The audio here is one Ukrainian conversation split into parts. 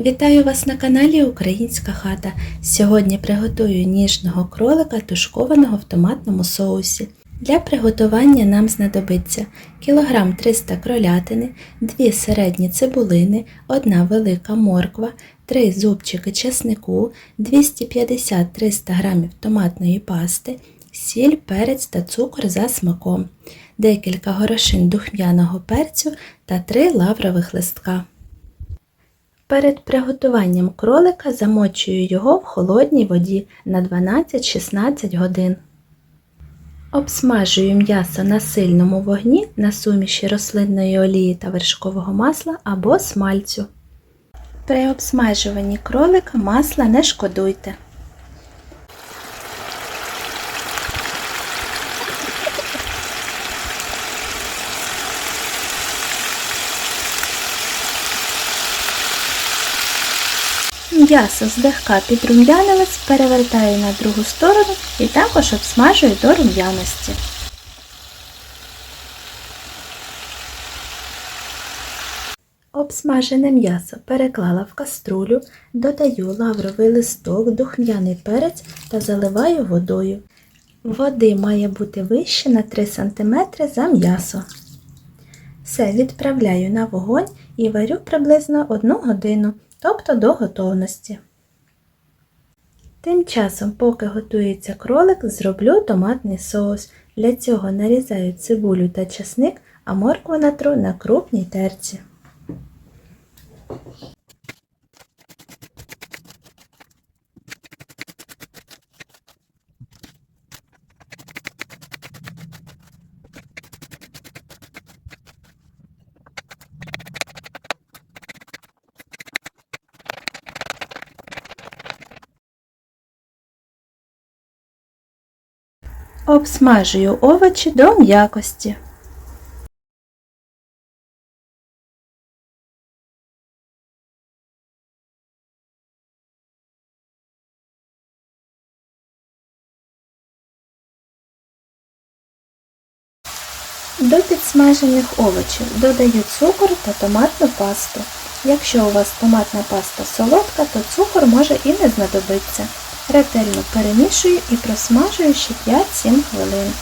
Вітаю вас на каналі Українська хата. Сьогодні приготую ніжного кролика тушкованого в томатному соусі. Для приготування нам знадобиться кілограм 300 кролятини, 2 середні цибулини, 1 велика морква, 3 зубчики чеснику, 250-300 г томатної пасти, сіль, перець та цукор за смаком, декілька горошин духмяного перцю та 3 лаврових листка. Перед приготуванням кролика замочую його в холодній воді на 12-16 годин. Обсмажую м'ясо на сильному вогні на суміші рослинної олії та вершкового масла або смальцю. При обсмажуванні кролика масла не шкодуйте. М'ясо злегка підрум'янилось, перевертаю на другу сторону і також обсмажую до рум'яності. Обсмажене м'ясо переклала в каструлю, додаю лавровий листок, духмяний перець та заливаю водою. Води має бути вище на 3 см за м'ясо. Все відправляю на вогонь і варю приблизно 1 годину, тобто до готовності. Тим часом, поки готується кролик, зроблю томатний соус. Для цього нарізаю цибулю та чесник, а моркву натру на крупній терці. Обсмажую овочі до м'якості. До підсмажених овочів додаю цукор та томатну пасту. Якщо у вас томатна паста солодка, то цукор може і не знадобиться. Ретельно перемішую і просмажую ще 5-7 хвилин.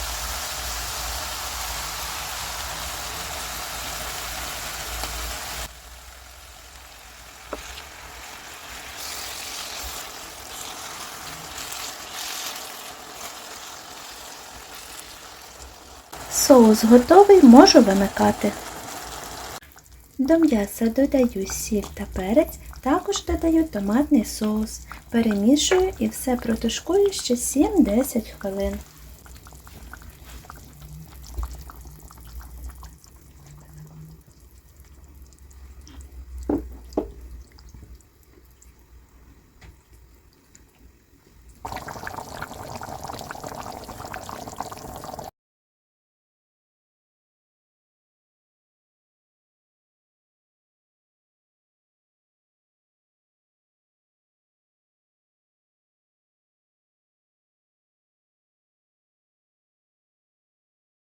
Соус готовий, можу вимикати. До м'яса додаю сіль та перець, також додаю томатний соус. Перемішую і все протушкую ще 7-10 хвилин.